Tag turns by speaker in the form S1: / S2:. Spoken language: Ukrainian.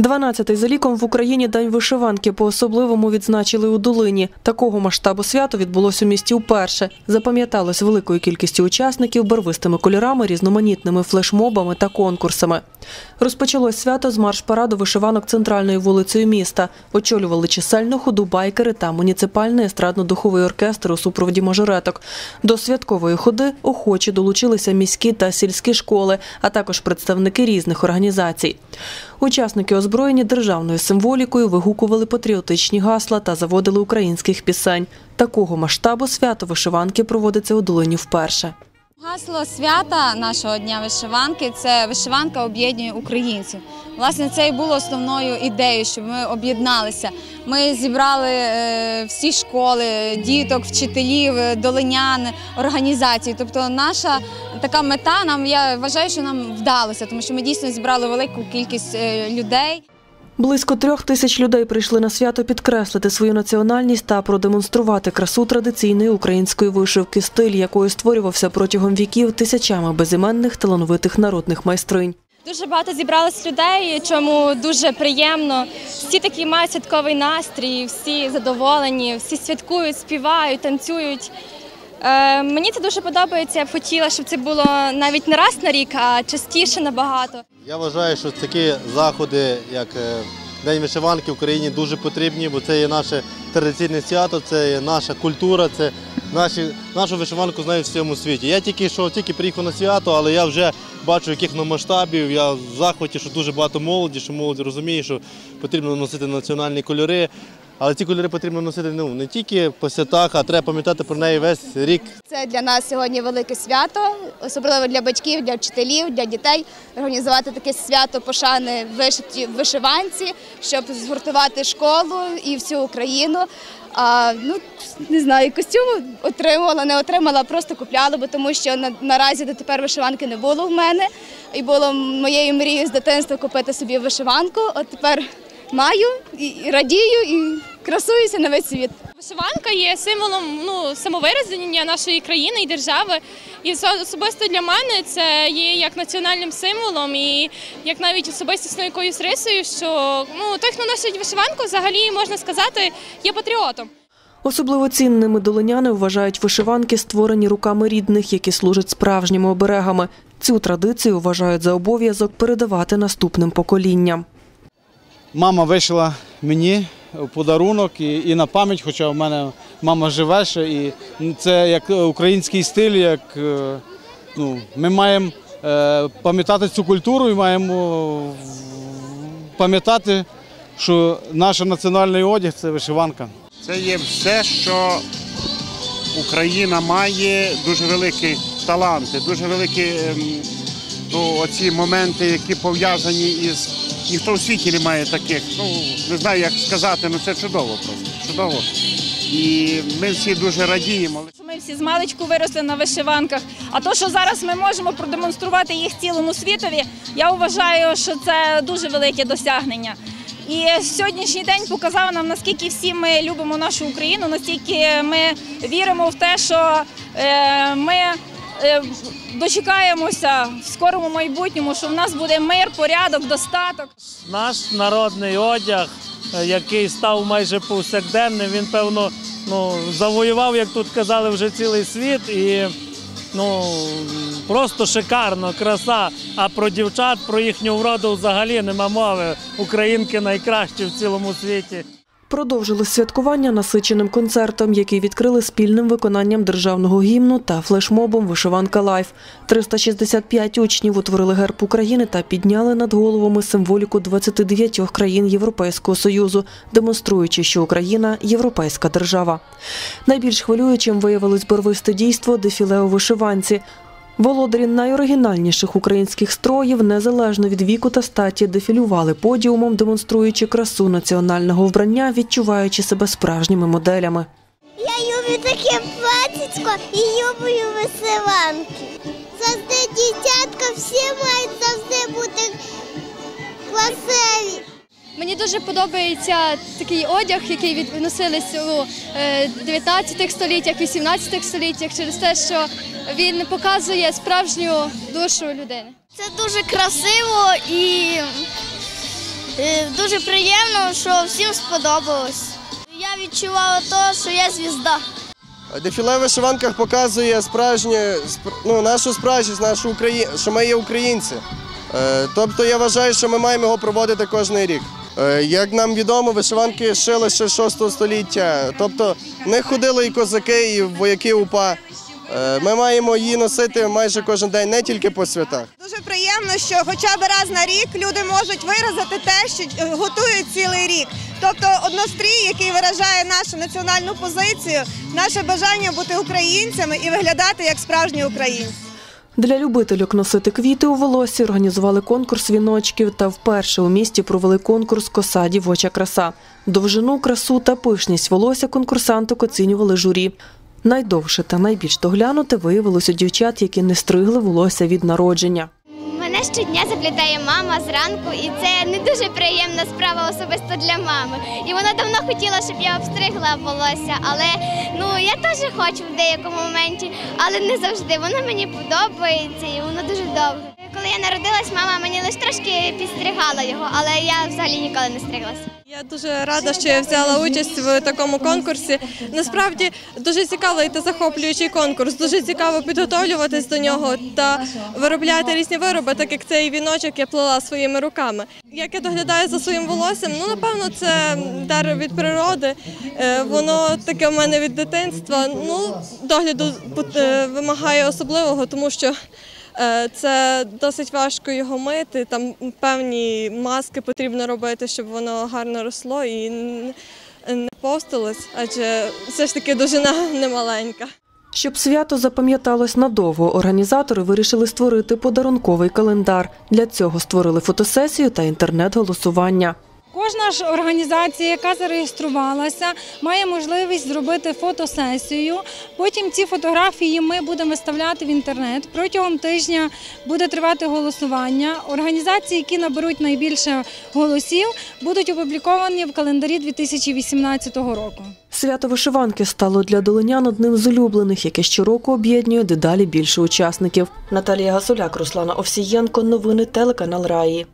S1: 12-й за ліком в Україні День вишиванки по-особливому відзначили у Долині. Такого масштабу свято відбулось у місті вперше. Запам'яталось великою кількістю учасників, барвистими кольорами, різноманітними флешмобами та конкурсами. Розпочалось свято з марш-параду вишиванок центральною вулицею міста. Очолювали чисельну ходу байкери та муніципальний естрадно-духовий оркестр у супроводі мажореток. До святкової ходи охочі долучилися міські та сільські школи, а також представники різних організацій. Учасники озброєні державною символікою вигукували патріотичні гасла та заводили українських пісень. Такого масштабу свято вишиванки проводиться у Долині вперше.
S2: Гасло свята нашого дня вишиванки це вишиванка об'єднує українців. Власне, це і було основною ідеєю, щоб ми об'єдналися. Ми зібрали е, всі школи, діток, вчителів, е, долинян, організацій. Тобто, наша така мета нам я вважаю, що нам вдалося, тому що ми дійсно зібрали велику кількість е, людей.
S1: Близько трьох тисяч людей прийшли на свято підкреслити свою національність та продемонструвати красу традиційної української вишивки, стиль якої створювався протягом віків тисячами безіменних талановитих народних майстринь.
S3: Дуже багато зібралось людей, чому дуже приємно. Всі такі мають святковий настрій, всі задоволені, всі святкують, співають, танцюють. Е, мені це дуже подобається. Я б хотіла, щоб це було навіть не раз на рік, а частіше набагато.
S4: Я вважаю, що такі заходи, як е, День вишиванки в Україні, дуже потрібні, бо це є наше традиційне свято, це є наша культура, це наші, нашу вишиванку знають в всьому світі. Я тільки що тільки приїхав на свято, але я вже бачу, яких на масштабів. Я в захваті, що дуже багато молоді, що молодь розуміє, що потрібно носити національні кольори. Але ці кольори потрібно носити ну, не тільки по святах, а треба пам'ятати про неї весь рік.
S5: Це для нас сьогодні велике свято, особливо для батьків, для вчителів, для дітей. Організувати таке свято пошани вишиті вишиванці, щоб згуртувати школу і всю Україну. А, ну, не знаю, костюм отримувала, не отримала, просто купляла, бо тому що на, наразі дотепер вишиванки не було в мене. І було моєю мрією з дитинства купити собі вишиванку. От тепер маю і радію, і красуюся на весь світ.
S3: Вишиванка є символом ну, самовираження нашої країни і держави. І особисто для мене це є як національним символом і як навіть особистісною якоюсь рисою, що ну, той, хто носить вишиванку, взагалі можна сказати, є патріотом.
S1: Особливо цінними долиняни вважають вишиванки, створені руками рідних, які служать справжніми оберегами. Цю традицію вважають за обов'язок передавати наступним поколінням.
S6: Мама вишила мені в подарунок і, і на пам'ять, хоча в мене мама живе ще. І це як український стиль, як е, ну, ми маємо е, пам'ятати цю культуру і маємо пам'ятати, що наш національний одяг це вишиванка.
S7: Це є все, що Україна має, дуже великі таланти, дуже великі ем, ну, оці моменти, які пов'язані із. Ніхто в світі не має таких. Ну, не знаю, як сказати, але це чудово просто. Чудово. І ми всі дуже радіємо.
S8: Ми всі з маличку виросли на вишиванках. А то, що зараз ми можемо продемонструвати їх цілому світові, я вважаю, що це дуже велике досягнення. І сьогоднішній день показав нам, наскільки всі ми любимо нашу Україну, наскільки ми віримо в те, що е, ми дочекаємося в скорому майбутньому, що в нас буде мир, порядок, достаток.
S9: Наш народний одяг, е, який став майже повсякденним, він, певно, ну, завоював, як тут казали, вже цілий світ. І ну, просто шикарно, краса. А про дівчат, про їхню вроду взагалі нема мови. Українки найкращі в цілому світі.
S1: Продовжилось святкування насиченим концертом, який відкрили спільним виконанням державного гімну та флешмобом Вишиванка Лайф. 365 учнів утворили герб України та підняли над головами символіку 29 країн Європейського союзу, демонструючи, що Україна європейська держава. Найбільш хвилюючим виявилось барвисте дійство дефіле у вишиванці. Володарі найоригінальніших українських строїв, незалежно від віку та статі, дефілювали подіумом, демонструючи красу національного вбрання, відчуваючи себе справжніми моделями.
S10: Я люблю таке платічко і люблю вишиванки. Завжди дівчатка, всі мають завжди бути красиві.
S3: Мені дуже подобається такий одяг, який відносились у 19 століттях, 18 століттях, через те, що він показує справжню душу людини.
S10: Це дуже красиво і Е, Дуже приємно, що всім сподобалось. Я відчувала те, що я звізда.
S11: Дефіле в вишиванках показує справжню, спр- ну, нашу справжність, нашу Украї... що ми є українці. Е, Тобто я вважаю, що ми маємо його проводити кожен рік. Е, Як нам відомо, вишиванки шили ще з 6 століття. Тобто них ходили і козаки, і вояки УПА. Е, Ми маємо її носити майже кожен день, не тільки по святах.
S12: Дуже приємно, що хоча б раз на рік люди можуть виразити те, що готують цілий рік. Тобто однострій, який виражає нашу національну позицію, наше бажання бути українцями і виглядати як справжні українці.
S1: Для любительок носити квіти у волоссі організували конкурс віночків та вперше у місті провели конкурс Коса дівоча краса. Довжину, красу та пишність волосся конкурсанток оцінювали журі. Найдовше та найбільш доглянуте виявилось у дівчат, які не стригли волосся від народження.
S10: Мене щодня заплітає мама зранку, і це не дуже приємна справа особисто для мами. І вона давно хотіла, щоб я обстригла волосся, але ну я теж хочу в деякому моменті, але не завжди. Воно мені подобається і воно дуже довго. Коли я народилась, мама мені лише трошки підстригала його, але я взагалі ніколи не стриглася.
S12: Я дуже рада, що я взяла участь в такому конкурсі. Насправді дуже цікавий та захоплюючий конкурс. Дуже цікаво підготовлюватись до нього та виробляти різні вироби, так як цей віночок я плела своїми руками. Як я доглядаю за своїм волоссям, ну напевно, це дар від природи. Е, Воно таке в мене від дитинства. Ну, догляду е, вимагає особливого, тому що. Е, Це досить важко його мити. Там певні маски потрібно робити, щоб воно гарно росло і не повстилось, адже все ж таки довжина немаленька.
S1: Щоб свято запам'яталось надовго, організатори вирішили створити подарунковий календар. Для цього створили фотосесію та інтернет-голосування.
S13: Кожна ж організація, яка зареєструвалася, має можливість зробити фотосесію. Потім ці фотографії ми будемо виставляти в інтернет. Протягом тижня буде тривати голосування. Організації, які наберуть найбільше голосів, будуть опубліковані в календарі 2018 року.
S1: Свято вишиванки стало для долинян одним з улюблених, яке щороку об'єднує дедалі більше учасників. Наталія Гасуляк, Руслана Овсієнко. Новини телеканал Раї.